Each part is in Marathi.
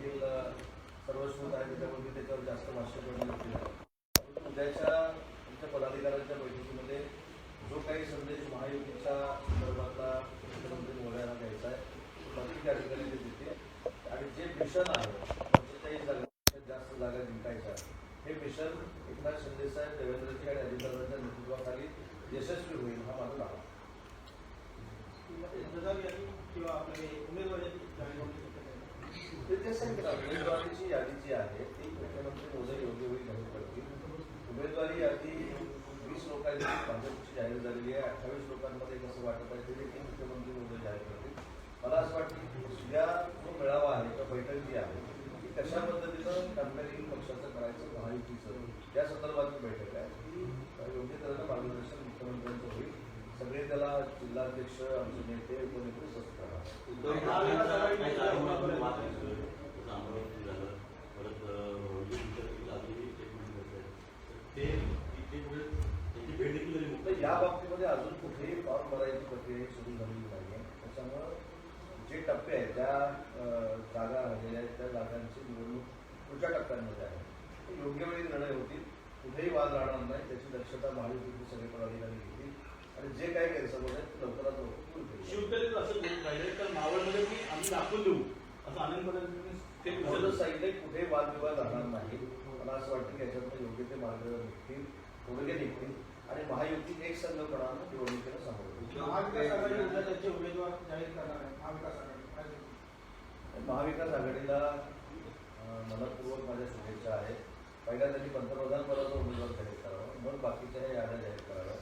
देखील सर्व सर्वस्कृत आहे त्याच्यामुळे त्याच्यावर जास्त भाष्य करणं योग्य उद्याच्या आमच्या पदाधिकाऱ्यांच्या बैठकीमध्ये जो काही संदेश महायुतीच्या संदर्भातला मुख्यमंत्री महोदयांना द्यायचा आहे तो नक्की त्या ठिकाणी ते देतील. आणि जे मिशन आहे म्हणजे पंचेचाळीस जागा जास्त जागा जिंकायच्या हे मिशन एकनाथ शिंदे साहेब देवेंद्रजी आणि अजितदादांच्या नेतृत्वाखाली यशस्वी होईल हा माझा दावा. किंवा आपले उमेदवारी उमेदवारीची यादी जी आहे ती मुख्यमंत्री मोदी योग्य वेळी जाहीर करतील. उमेदवारी यादी वीस लोकांची भाजपची जाहीर झालेली आहे. अठ्ठावीस लोकांमध्ये कसं वाटत आहे ते देखील मुख्यमंत्री मोदी जाहीर करतील. मला असं वाटतं की उद्या जो मेळावा आहे किंवा बैठक जी आहे ती कशा पद्धतीनं कंपेरिंग पक्षाचं करायचं महायुतीचं या संदर्भातली बैठक आहे. ती योग्य तऱ्हेनं मार्गदर्शन मुख्यमंत्र्यांचं होईल. सगळे त्याला जिल्हाध्यक्ष आमचे नेते उपनेते स्वस्त करणार उद्धव ठाकरेंचा काही जाहीरनाम्यामध्ये वाद आहे. जसं अमरावती झालं, परत अं, तुमच्या देखील अजूनही statement घेतलंय. तर ते तिथे पुढे त्याची भेट देखील झाली तर या बाबतीमध्ये अजून कुठेही फॉर्म भरायची प्रक्रिया सुरू झालेली नाही आहे त्याच्यामुळं जे टप्पे आहेत त्या जागा राहिलेल्या आहेत त्या जागांची निवडणूक पुढच्या टप्प्यांमध्ये आहे. ते योग्य वेळी निर्णय होतील. कुठेही वाद राहणार नाही. त्याची दक्षता महायुतीचे सगळे पदाधिकारी घेतील. आणि जे काही गैरसमज आहेत ते लवकरात लवकर दूर केले शिवसेनेत असं राहिले तर मावळमध्ये मी आम्ही दाखवून देऊ. असं आनंद ते सांगितले कुठेही वादविवाद राहणार नाही. मला असं वाटतं की याच्यातनं योग्य ते मार्ग निघतील. तोडगे निघतील. आणि महायुती एक संघपणानं निवडणुकीला समोर. महाविकास आहे. आघाडीला मनपूर्वक माझ्या शुभेच्छा आहेत. पहिल्या त्यांनी पंतप्रधान पदाचा उमेदवार जाहीर करावा. मग बाकीच्या याद्या जाहीर कराव्या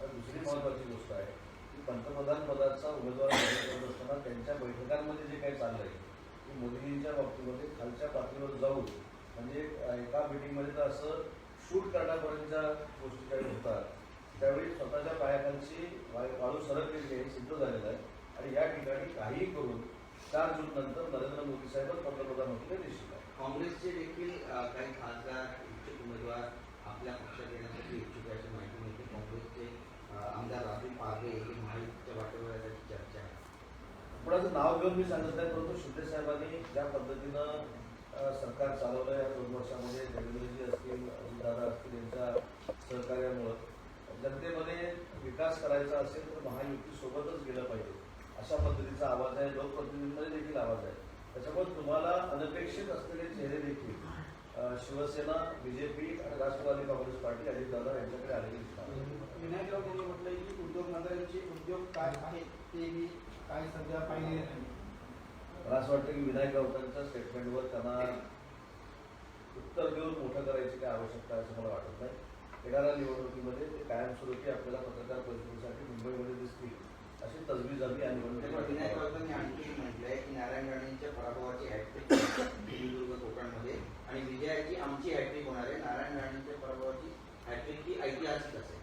आणि दुसरी महत्त्वाची गोष्ट आहे की पंतप्रधान पदाचा उमेदवार जाहीर करत असताना त्यांच्या बैठकांमध्ये जे काही चाललंय की मोदींच्या बाबतीमध्ये खालच्या पातळीवर जाऊन म्हणजे एका मिटिंगमध्ये तर असं शूट करण्यापर्यंतच्या गोष्टी काही होतात. वा- वाळू सरकलेली आहे सिद्ध झालेलं आहे. आणि या ठिकाणी काहीही करून चार जून नंतर नरेंद्र मोदी साहेबच पंतप्रधान होतील हे निश्चित आहे. काँग्रेसचे देखील काही खासदार इच्छुक उमेदवार आपल्या पक्षात येण्यासाठी इच्छुक आहे माहिती मिळते. काँग्रेसचे आमदार राहुल पागे हे महायुतीच्या वाटेवर आल्याची चर्चा आहे कुणाचं नाव घेऊन मी सांगत नाही परंतु शिंदे साहेबांनी ज्या पद्धतीनं सरकार चालवलं या दोन वर्षामध्ये देवेंद्रजी करायचा असेल तर महायुती सोबतच गेलं पाहिजे. अशा पद्धतीचा आवाज आहे लोकप्रतिनिधींमध्ये देखील आवाज आहे. त्याच्यामुळे तुम्हाला अनपेक्षित असलेले चेहरे देखील शिवसेना बीजेपी आणि राष्ट्रवादी काँग्रेस पार्टी अजितदादा यांच्याकडे आलेले दिसतात. विनायक राऊत यांनी म्हटलंय की उद्योग मंत्र्यांचे उद्योग काय आहेत ते मी काय सध्या नाही. मला असं वाटतं की विनायक राऊतांच्या स्टेटमेंटवर त्यांना उत्तर देऊन मोठं करायची काय आवश्यकता असं मला वाटत नाही. येणाऱ्या निवडणुकीमध्ये ते कायमस्वरूपी आपल्याला पत्रकार परिषदेसाठी मुंबईमध्ये दिसतील अशी तजवीज आम्ही विनायक निवडणुकीत राऊतांनी आणखी म्हटलंय की नारायण राणेंच्या पराभवाची हॅट्रिक सिंधुदुर्ग कोकणमध्ये आणि विजयाची आमची हॅट्रिक होणार आहे. नारायण राणेंच्या पराभवाची हॅट्रिक ही ऐतिहासिक असेल.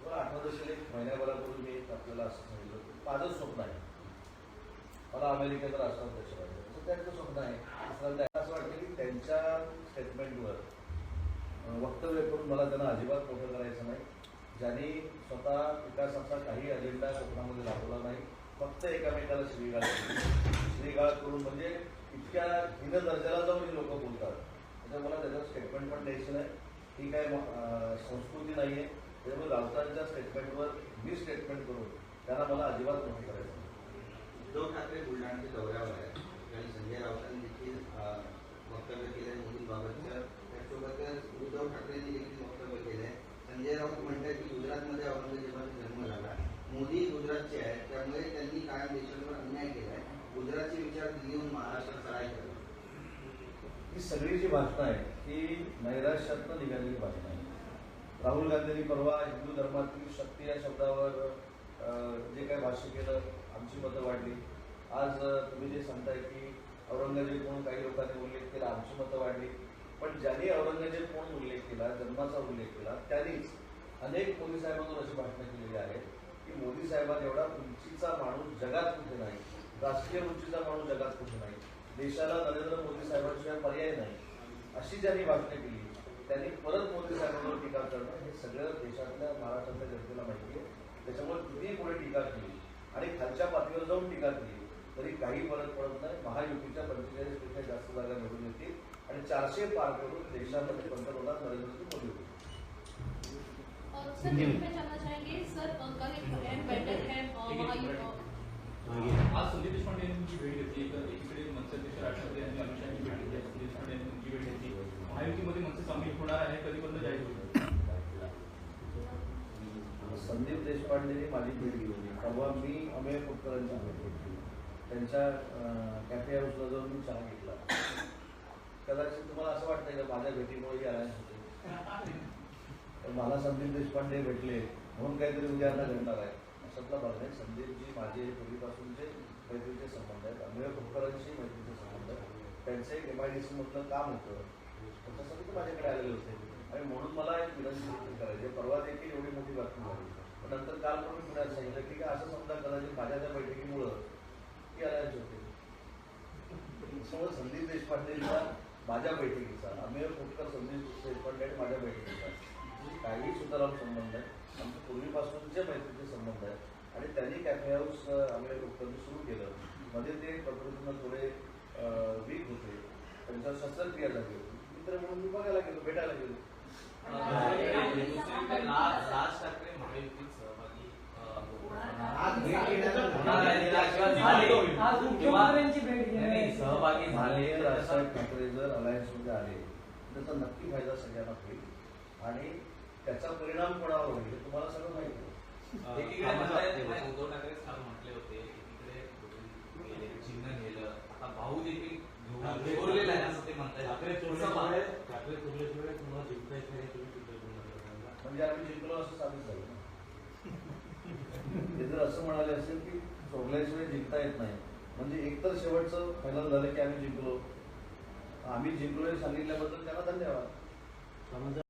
मला आठवत एक महिन्याभरापूर्वी मी एक आपल्याला असं सांगितलं की माझं स्वप्न आहे. मला अमेरिकेचा राष्ट्राध्यक्ष व्हायचं असं त्यांचं स्वप्न आहे. असं वाटतं की त्यांच्या स्टेटमेंटवर वक्तव्य करून मला त्यांना अजिबात मोठं करायचं नाही. ज्यांनी स्वतः विकासाचा काही अजेंडा स्वप्नामध्ये दाखवला नाही फक्त एकामेकाला श्रीगाळ श्रीगाळ करून म्हणजे इतक्या हिन दर्जाला जाऊन ही लोक बोलतात. त्याच्यामुळे मला त्याचं स्टेटमेंट पण द्यायचं नाही. ही काय संस्कृती नाही आहे त्याच्यामुळे राऊतांच्या स्टेटमेंटवर मी स्टेटमेंट करून त्यांना मला अजिबात मोठं करायचं नाही. उद्धव ठाकरे बुलढाण्याच्या दौऱ्यावर आहे आणि संजय राऊतांनी देखील वक्तव्य केलं आहे मोदींबाबतचं उद्धव ठाकरेंनी देखील वक्तव्य केलं आहे संजय राऊत म्हणतात की गुजरातमध्ये औरंगजेबाचा जन्म झाला. मोदी गुजरातचे आहेत. त्यामुळे त्यांनी कायम देशावर अन्याय केला आहे गुजरातचे विचार घेऊन महाराष्ट्रात करायचं ही सगळी जी भाषणं आहे ती नैराश्यातनं निघालेली भाषणं आहे राहुल गांधींनी परवा हिंदू धर्मातील शक्ती या शब्दावर जे काही भाष्य केलं आमची मतं वाढली. आज तुम्ही जे सांगताय की औरंगजेब म्हणून काही लोकांनी उल्लेख केला आमची मतं वाढली. पण ज्यांनी औरंगजेब कोण उल्लेख केला जन्माचा उल्लेख केला त्यांनीच अनेक मोदी साहेबांवर अशी भाषणं केलेली आहेत की मोदी साहेबांनी एवढा उंचीचा माणूस जगात कुठे नाही राष्ट्रीय उंचीचा माणूस जगात कुठे नाही देशाला नरेंद्र मोदी साहेबांशिवाय पर्याय नाही अशी ज्यांनी भाषणं केली त्यांनी परत मोदी साहेबांवर टीका करणं हे सगळं देशातल्या महाराष्ट्रातल्या जनतेला माहिती आहे. त्याच्यामुळे कितीही पुढे टीका केली आणि खालच्या पातळीवर जाऊन टीका केली तरी काही फरक पडत नाही. महायुतीच्या पंचेचाळीसपेक्षा जास्त जागा निवडून येतील. आणि चारशे पार करून देशामध्ये पंतप्रधान नरेंद्र मोदी है महायुति आज संदीप देशपांडे यांनी तुमची भेट घेतली तर एकीकडे मनसे ठाकरे यांनी अमित शहाची भेट घेतली संदीप देशपांडे यांनी तुमची भेट घेतली. महायुतीमध्ये मनसे सामील होणार आहे कधीपर्यंत जाहीर होईल? संदीप देशपांडेने माझी भेट घेतली तेव्हा मी अमेय खोतकरांची भेट घेतली. त्यांच्या कॅफे हाऊसला जाऊन मी चहा घेतला. कदाचित तुम्हाला असं वाटतंय का माझ्या भेटीमुळे अलायन्स होते तर मला संदीप देशपांडे भेटले म्हणून काहीतरी उद्याला घडणार आहे अशातला भाग नाही संदीपजी माझे पूर्वीपासूनचे मैत्रीचे संबंध आहेत. अमेय खोतकरांशी मैत्रीचे संबंध आहेत. त्यांचं एक एम आय डी सी मधलं काम होतं. त्याच्यासाठी ते माझ्याकडे आलेले होते. आणि म्हणून मला एक विनंती करायची. परवा देखील एवढी मोठी बातमी झाली. पण नंतर काल पण मी पुण्यात सांगितलं की काय असं समजा कदाचित माझ्या त्या बैठकीमुळं ती अलायन्स होते. संदीप देशपांडेचा माझ्या बैठकीचा अमेय खोटकर संदीप देशपांडे आणि माझ्या बैठकीचा काही सुताराम संबंध आहे आमचे पूर्वीपासूनचे मैत्रीचे संबंध आहेत. आणि त्यांनी कॅफे हाऊस अमेय खोटकरने सुरू केलं. मध्ये ते प्रकृतीनं थोडे वीक होते. त्यांच्यावर शस्त्रक्रिया झाली होती. मित्र म्हणून मी बघायला गेलो भेटायला गेलो. राज ठाकरे महायुतीत सहभागी अ, आज भेट घेण्याचं होणार आहे, त्याशिवाय झाले. आज मुख्यमंत्र्यांची भेट नाही, घेणार नाही, सहभागी झाले माननीय तर राजसाहेब त्याचा- ठाकरे जर अलायन्समध्ये आले त्याचा नक्की फायदा सगळ्यांना होईल. आणि त्याचा परिणाम कोणावर होईल हे तुम्हाला सगळं माहिती आहे. उद्धव काल म्हटले होते चिन्ह गेलं. आता भाऊ देखील घेऊन चोरलेला आहे असं ते म्हणतायत. ठाकरे चोरल्याशिवाय चोरल्याशिवाय तुम्हाला जिंकता येत नाही तुम्ही. म्हणजे आम्ही जिंकलो असं साबित झालं. ते जर असं म्हणाले असेल की सोडल्याशिवाय जिंकता येत नाही म्हणजे एकतर शेवटचं फायनल झालं की आम्ही जिंकलो. आम्ही जिंकलो हे सांगितल्याबद्दल त्याला धन्यवाद. समजा